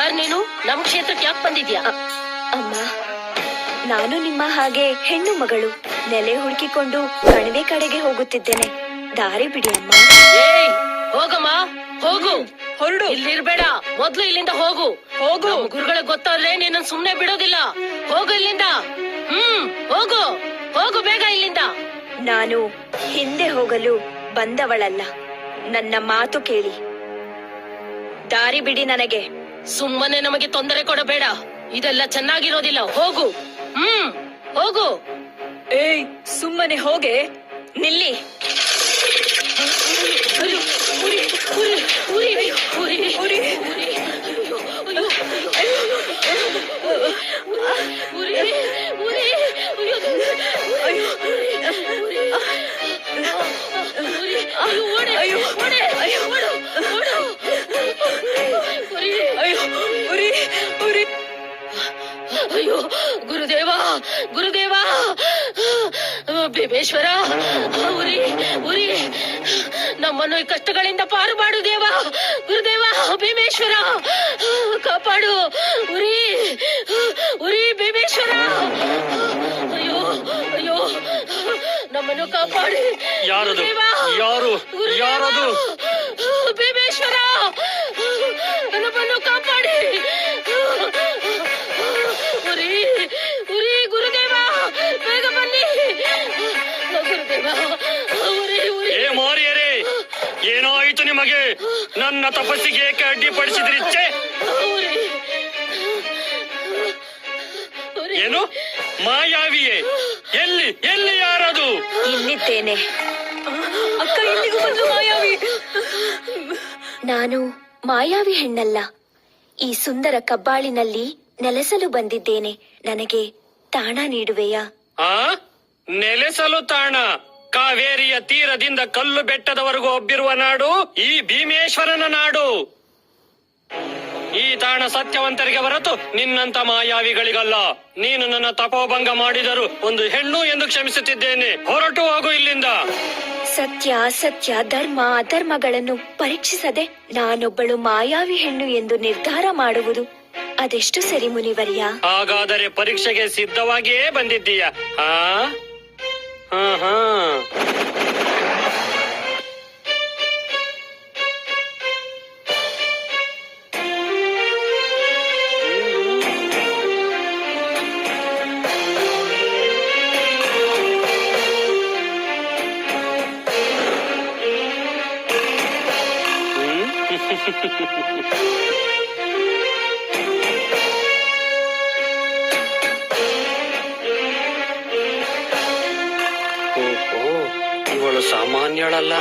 ನಮ್ ಕ್ಷೇತ್ರಕ್ಕೆ ಯಾಕೆ ಬಂದಿದ್ಯಾ? ಅಮ್ಮ ನಾನು ನಿಮ್ಮ ಹಾಗೆ ಹೆಣ್ಣು ಮಗಳು. ನೆಲೆ ಹುಡುಕಿಕೊಂಡು ಕಣಿವೆ ಕಡೆಗೆ ಹೋಗುತ್ತಿದ್ದೇನೆ. ದಾರಿ ಬಿಡಿ ಅಮ್ಮ. ಏಯ್ ಹೋಗಮ್ಮ ಹೋಗು. ಹೊರಡು. ಇಲ್ಲಿರ್ಬೇಡ ಮೊದ್ಲು ಇಲ್ಲಿಂದ ಹೋಗು. ಹೋಗು. ಗುರುಗಳ ಗೊತ್ತಾದ್ರೆ ನಿನ್ನ ಸುಮ್ನೆ ಬಿಡೋದಿಲ್ಲ. ಹೋಗು ಇಲ್ಲಿಂದ. ಹ್ಮ್ ಹೋಗು. ಹೋಗು ಬೇಗ ಇಲ್ಲಿಂದ. ನಾನು ಹಿಂದೆ ಹೋಗಲು ಬಂದವಳಲ್ಲ. ನನ್ನ ಮಾತು ಕೇಳಿ. ದಾರಿ ಬಿಡಿ ನನಗೆ. ಸುಮ್ಮನೆ ನಮಗೆ ತೊಂದರೆ ಕೊಡಬೇಡ. ಇದೆಲ್ಲ ಚೆನ್ನಾಗಿರೋದಿಲ್ಲ. ಹೋಗು. ಹ್ಮ್ ಹೋಗು. ಏಯ್ ಸುಮ್ಮನೆ ಹೋಗೆ. ನಿಲ್ಲಿ. ಕುರಿ ಕುರಿ ಕುರಿ ಉರಿ, ಉರಿ, ಉರಿ. ಉರಿ. ಅಯ್ಯೋ ಗುರುದೇವ ಗುರುದೇವ. ಭೀಮೇಶ್ವರ ಉರಿ ಉರಿ. ನಮ್ಮನ್ನು ಈ ಕಷ್ಟಗಳಿಂದ ಪಾರು ಮಾಡು ದೇವ. ಗುರುದೇವ ಭೀಮೇಶ್ವರ. ಕಾಪಾಡು. ಉರಿ ಉರಿ ಭೀಮೇಶ್ವರ. ಅಯ್ಯೋ ಅಯ್ಯೋ. ನಮ್ಮನ್ನು ಕಾಪಾಡಿ. ಯಾರು! ಯಾರು? ಯಾರದು? ಏನಾಯಿತು ನಿಮಗೆ? ನನ್ನ ತಪಸ್ಸಿಗೆ ಏಕೆ ಅಡ್ಡಿಪಡಿಸಿದ್ರಿ? ಏನು? ಮಾಯಾವಿಯೇ? ಎಲ್ಲಿ ಎಲ್ಲಿ ಯಾರದು? ಇಲ್ಲಿದ್ದೇನೆ. ಅಕ್ಕ ಇಲ್ಲಿಗೂ ಬಂದು ಮಾಯಾವಿ. ನಾನು ಮಾಯಾವಿ ಹೆಣ್ಣಲ್ಲ. ಈ ಸುಂದರ ಕಬ್ಬಾಳಿನಲ್ಲಿ ನೆಲೆಸಲು ಬಂದಿದ್ದೇನೆ. ನನಗೆ ತಾಣ ನೀಡುವೆಯಾ? ಆ? ನೆಲೆಸಲು ತಾಣ? ಕಾವೇರಿಯ ತೀರದಿಂದ ಕಲ್ಲು ಬೆಟ್ಟದವರೆಗೂ ಒಬ್ಬಿರುವ ನಾಡು ಈ ಭೀಮೇಶ್ವರನ ನಾಡು. ಈ ತಾಣ ಸತ್ಯವಂತರಿಗೆ ಹೊರತು ನಿನ್ನಂತ ಮಾಯಾವಿಗಳಿಗಲ್ಲ. ನೀನು ನನ್ನ ತಪೋಭಂಗ ಮಾಡಿದರು ಒಂದು ಹೆಣ್ಣು ಎಂದು ಕ್ಷಮಿಸುತ್ತಿದ್ದೇನೆ. ಹೊರಟು ಹೋಗು ಇಲ್ಲಿಂದ. ಸತ್ಯ ಅಸತ್ಯ ಧರ್ಮ ಅಧರ್ಮಗಳನ್ನು ಪರೀಕ್ಷಿಸದೆ ನಾನೊಬ್ಬಳು ಮಾಯಾವಿ ಹೆಣ್ಣು ಎಂದು ನಿರ್ಧಾರ ಮಾಡುವುದು ಅದೆಷ್ಟು ಸರಿ ಮುನಿವರ್ಯ? ಹಾಗಾದರೆ ಪರೀಕ್ಷೆಗೆ ಸಿದ್ಧವಾಗಿಯೇ ಬಂದಿದ್ದೀಯ? ಹಾ? ಹಾ ಹಾ. ಓಹೋ ಇವಳು ಸಾಮಾನ್ಯಳಲ್ಲ.